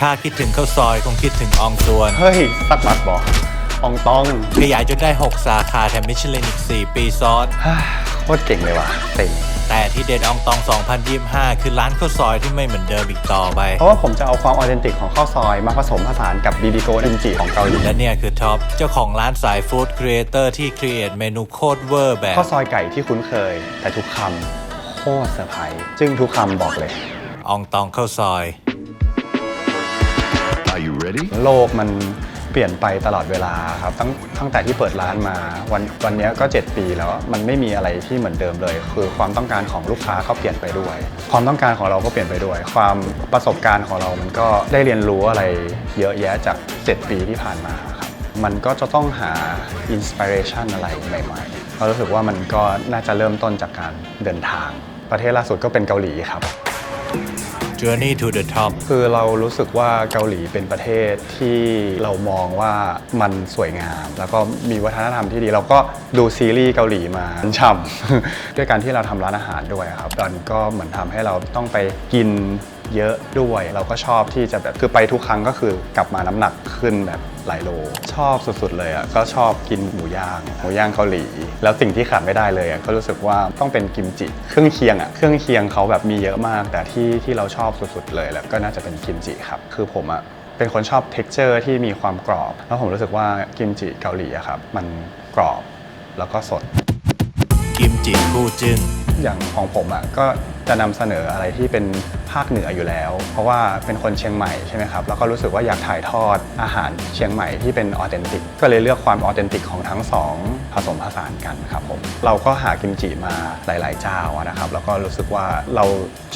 ถ้าคิดถึงข้าวซอยคงคิดถึงอองตวน เฮ้ยสักบัดบอกอองตองขยายจนได้ 6 สาขาแถมมิชลินอีก 4 ปีซ้อน ฮ่าโคตรเก่งเลยว่ะเต็งแต่ที่เด็ดอองตอง 2025 คือร้านข้าวซอยที่ไม่เหมือนเดิมอีกต่อไป เพราะว่าผมจะเอาความออเทนติกของข้าวซอยมาผสมผสานกับบีบีโกดินจิของเกาหลีและเนี่ยคือท็อป เจ้าของร้านสายฟู้ดครีเอเตอร์ที่ครีเอทเมนูโคตรเวอร์แบบข้าวซอยไก่ที่คุ้นเคย แต่ทุกคำโคตรเซอร์ไพรส์จึงทุกคำบอกเลย อองตองข้าวซอย Are you ready? โลกมันเปลี่ยนไปตลอดเวลาครับตั้งตั้งแต่ที่เปิดร้านมาวันวันนี้ก็ 7 ปีแล้วมันไม่มีอะไรที่เหมือนเดิมเลย คือความต้องการของลูกค้าก็เปลี่ยนไปด้วย ความต้องการของเราก็เปลี่ยนไปด้วย ความประสบการณ์ของเรามันก็ได้เรียนรู้อะไรเยอะแยะจาก 7 ปีที่ผ่านมาครับมันก็จะต้องหาอินสปิเรชันอะไรใหม่ๆเรารู้สึกว่ามันก็น่าจะเริ่มต้นจากการเดินทาง ประเทศล่าสุดก็เป็นเกาหลีครับ Journey to the Top คือเรารู้สึกว่าเกาหลีเป็นประเทศที่เรามองว่ามันสวยงาม แล้วก็มีวัฒนธรรมที่ดี เราก็ดูซีรีส์เกาหลีมาช่ำ ด้วยการที่เราทำร้านอาหารด้วยครับมันก็เหมือนทำให้เราต้องไปกิน เยอะด้วย เราก็ชอบที่จะแบบคือไปทุกครั้งก็คือกลับมาน้ำหนักขึ้นแบบหลายโล ชอบสุดๆเลยอะก็ชอบกินหมูย่างหมูย่างเกาหลี แล้วสิ่งที่ขาดไม่ได้เลยอะก็รู้สึกว่าต้องเป็นกิมจิ เครื่องเคียงอะเครื่องเคียงเขาแบบมีเยอะมาก แต่ที่ที่เราชอบสุดๆเลยแล้วก็น่าจะเป็นกิมจิครับ คือผมอะเป็นคนชอบ t e x t อร์ที่มีความกรอบ แล้วผมรู้สึกว่ากิมจิเกาหลีอะครับ มันกรอบแล้วก็สด กิมจิคู่จึ้งอย่างของผมอะก็ จะนำเสนออะไรที่เป็นภาคเหนืออยู่แล้ว เพราะว่าเป็นคนเชียงใหม่ใช่ไหมครับแล้วก็รู้สึกว่าอยากถ่ายทอดอาหารเชียงใหม่ที่เป็นออเทนติกก็เลยเลือกความออเทนติกของทั้งสองผสมผสานกันครับผมเราก็หากิมจิมาหลาย ๆ เจ้านะครับแล้วก็รู้สึกว่าเรา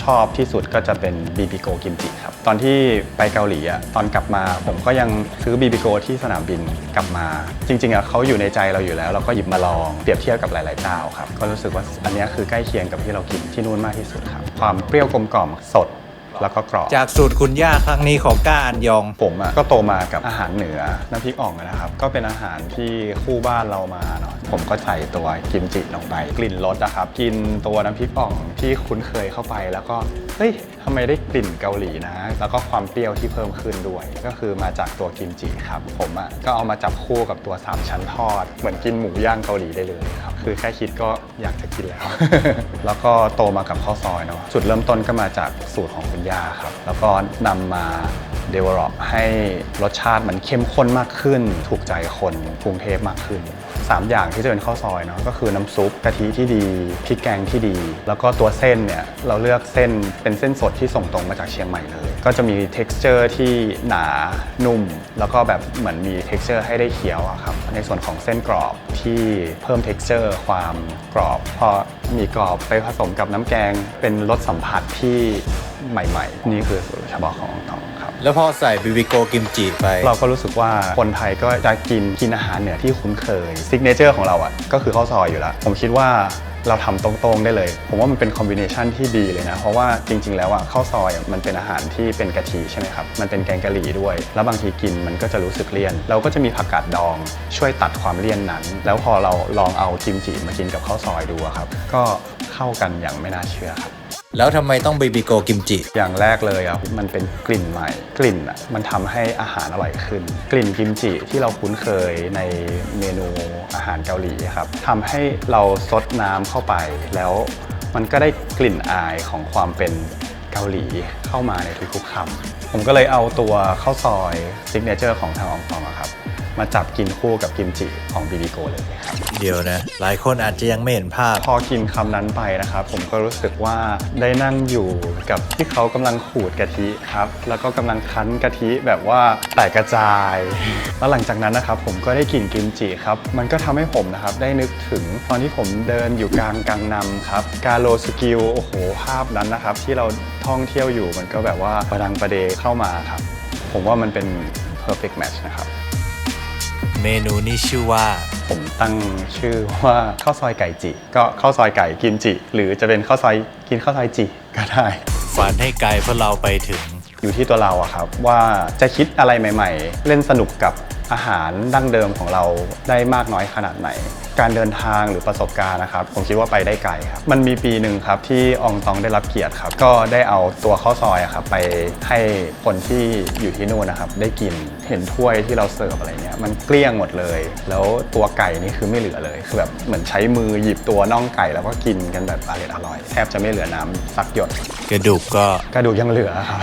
ชอบที่สุดก็จะเป็นบีบิโกกิมจิครับตอนที่ไปเกาหลีอะตอนกลับมาผมก็ยังซื้อบีบิโกที่สนามบินกลับมา จริง ๆอะเขาอยู่ในใจเราอยู่แล้ว เราก็หยิบมาลองเปรียบเทียบกับหลาย ๆ เจ้าครับก็รู้สึกว่าอันนี้คือใกล้เคียงกับที่เรากินที่นู่นมากที่สุดครับความเปรี้ยวกลมกล่อมสดแล้วก็กรอบ จากสูตรคุณย่าครั้งนี้ของก้าอันยอง ผมอะก็โตมากับอาหารเหนือน้ำพริกอ่องนะครับ ก็เป็นอาหารที่คู่บ้านเรามาเนาะผมก็ใส่ตัวกิมจิลงไป กลิ่นรสนะครับ กินตัวน้ำพริกอ่องที่คุ้นเคยเข้าไปแล้วก็เฮ้ยทำไมได้กลิ่นเกาหลีนะ แล้วก็ความเปรี้ยวที่เพิ่มขึ้นด้วย ก็คือมาจากตัวกิมจิครับ ผมอะก็เอามาจับคู่กับตัว3ชั้นทอด เหมือนกินหมูย่างเกาหลีได้เลยครับคือแค่คิดก็อยากจะกินแล้ว แล้วก็โตมากับข้าวซอยเนาะจุดเริ่มต้นก็มาจากสูตรของคุณย่าครับ แล้วก็นำมา develop ให้รสชาติมันเข้มข้นมากขึ้น ถูกใจคนกรุงเทพมากขึ้น 3 อย่างที่จะเป็นข้าวซอยเนาะก็คือน้ำซุปกะทิที่ดีพริกแกงที่ดี แล้วก็ตัวเส้นเนี่ยเราเลือกเส้นเป็นเส้นสดที่ส่งตรงมาจากเชียงใหม่เลย ก็จะมี texture ที่หนานุ่ม แล้วก็แบบเหมือนมี texture ให้ได้เคี้ยวอะครับในส่วนของเส้นกรอบที่เพิ่ม texture ความกรอบ พอมีกรอบไปผสมกับน้ำแกงเป็นรสสัมผัสที่ใหม่ ๆ นี่คือเฉพาะของทอง แล้วพอใส่บิบิโกกิมจิไป เราก็รู้สึกว่าคนไทยก็จะกินกินอาหารเหนือที่คุ้นเคยซิกเนเจอร์ของเราอะก็คือข้าวซอยอยู่แล้ว ผมคิดว่าเราทำตรงๆได้เลย ผมว่ามันเป็นคอมบิเนชันที่ดีเลยนะ เพราะว่าจริง ๆ แล้วอะข้าวซอยมันเป็นอาหารที่เป็นกะทิใช่ไหมครับ มันเป็นแกงกะหรี่ด้วย แล้วบางทีกินมันก็จะรู้สึกเลี่ยน เราก็จะมีผักกาดดอง ช่วยตัดความเลี่ยนนั้น แล้วพอเราลองเอากิมจิมากินกับข้าวซอยดูครับ ก็เข้ากันอย่างไม่น่าเชื่อครับ แล้วทำไมต้องบิบิโกกิมจิ อย่างแรกเลยอะมันเป็นกลิ่นใหม่ กลิ่นอะมันทำให้อาหารอร่อยขึ้น กลิ่นกิมจิที่เราคุ้นเคยในเมนูอาหารเกาหลีครับทำให้เราซดน้ำเข้าไป แล้วมันก็ได้กลิ่นอายของความเป็นเกาหลีเข้ามาในทุกๆคำผมก็เลยเอาตัวข้าวซอยซิกเนเจอร์ของทางอองฟองอะครับ มาจับกินคู่กับกิมจิของบีบีโกเลยครับเดี๋ยวนะ หลายคนอาจจะยังไม่เห็นภาพ พอกินคำนั้นไปนะครับ ผมก็รู้สึกว่าได้นั่งอยู่กับที่เขากำลังขูดกะทิครับ แล้วก็กำลังคั้นกะทิแบบว่าแตกกระจาย แล้วหลังจากนั้นนะครับ ผมก็ได้กลิ่นกิมจิครับ มันก็ทำให้ผมนะครับได้นึกถึงตอนที่ผมเดินอยู่กลางกังนำครับ กาโลสกิล โอ้โห ภาพนั้นนะครับ ที่เราท่องเที่ยวอยู่มันก็แบบว่าประดังประเดเข้ามาครับ ผมว่ามันเป็น perfect match นะครับ เมนูนี้ชื่อว่า ผมตั้งชื่อว่าข้าวซอยไก่จิ ก็ข้าวซอยไก่กิมจิ หรือจะเป็นข้าวซอยกินข้าวซอยจิก็ได้ ฝันให้ไกลเพื่อเราไปถึง อยู่ที่ตัวเราอะครับว่าจะคิดอะไรใหม่ ๆ เล่นสนุกกับ อาหารดั้งเดิมของเราได้มากน้อยขนาดไหน การเดินทางหรือประสบการณ์นะครับ ผมคิดว่าไปได้ไกลครับ มันมีปีหนึ่งครับที่อองตองได้รับเกียรติครับ ก็ได้เอาตัวข้าวซอยอะครับไปให้คนที่อยู่ที่นู่นนะครับ ได้กินเห็นถ้วยที่เราเสิร์ฟอะไรเงี้ยมันเกลี้ยงหมดเลย แล้วตัวไก่นี่คือไม่เหลือเลยคือแบบเหมือนใช้มือหยิบตัวน่องไก่แล้วก็กินกันแบบอร่อยอร่อยแทบจะไม่เหลือน้ำสักหยด กระดูกก็กระดูกยังเหลือครับ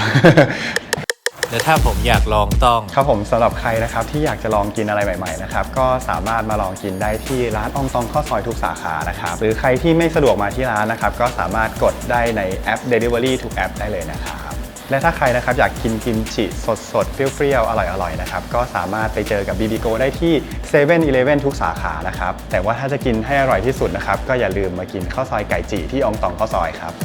และถ้าผมอยากลองต้อง ครับผมสำหรับใครนะครับที่อยากจะลองกินอะไรใหม่ๆนะครับก็สามารถมาลองกินได้ที่ร้านอองตองข้าวซอยทุกสาขานะครับหรือใครที่ไม่สะดวกมาที่ร้านนะครับก็สามารถกดได้ในแอป Delivery ทุกแอปได้เลยนะครับและถ้าใครนะครับอยากกินกิมจิสดๆเปรี้ยวๆ อร่อยๆนะครับก็สามารถไปเจอกับ BBGO ได้ที่7 e เ e ่ e อทุกสาขานะครับแต่ว่าถ้าจะกินให้อร่อยที่สุดนะครับก็อย่าลืมมากินข้าวซอยไก่จิที่อองตองข้าวซอยครับ